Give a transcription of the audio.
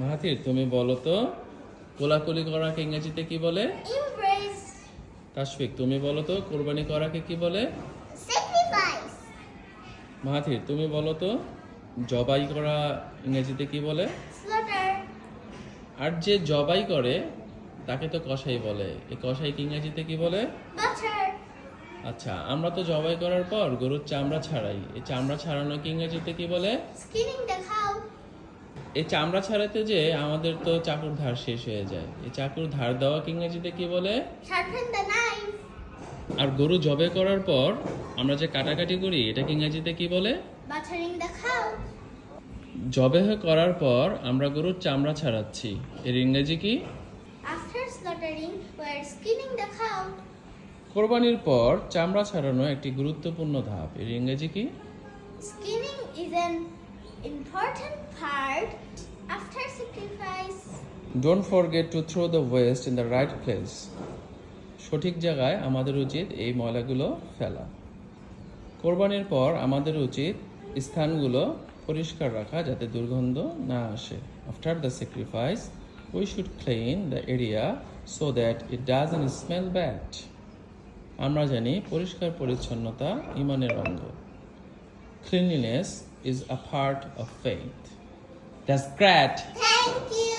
Mahathir তুমি বলো তো কোলাকুলি করাকে ইংরেজিতে কি বলে. তাশফিক তুমি বলো তো কোরবানি করাকে কি বলে. মাহাতির তুমি বলো তো জবাই করা ইংরেজিতে কি বলে? আর যে জবাই করে তাকে তো কসাই বলে। এই কসাইকে ইংরেজিতে কি বলে? আচ্ছা আমরা তো জবাই করার পর গরুর চামড়া ছাড়াই। এই চামড়া ছাড়ানোকে ইংরেজিতে কি বলে. এই চামড়া ছাড়াতে যে আমাদের তো চাকুর ধার শেষ হয়ে যায়। এই চাকুর ধার দেওয়াকে ইংরেজিতে কি বলে. আর গরু জবে করার পর আমরা যে কাটাকাটি করি এটাকে ইংরেজিতে কি বলে. জবে করার পর আমরা গরুর চামড়া ছাড়াচ্ছি। এর ইংরেজি কি. কোরবানির পর চামড়া ছাড়ানো একটি গুরুত্বপূর্ণ ধাপ। এর ইংরেজি কি? Is an important part after sacrifice. Don't forget to throw the waste in the right place সঠিক জায়গায় আমাদের উচিত এই ময়লাগুলো ফেলা। কোরবানির পর আমাদের উচিত স্থানগুলো পরিষ্কার রাখা যাতে দুর্গন্ধ না আসে। After the sacrifice we should clean the area so that it doesn't smell bad আমরা জানি পরিষ্কার পরিচ্ছন্নতা ইমানের অঙ্গ। Cleanliness is a part of faith. That's great. Thank you.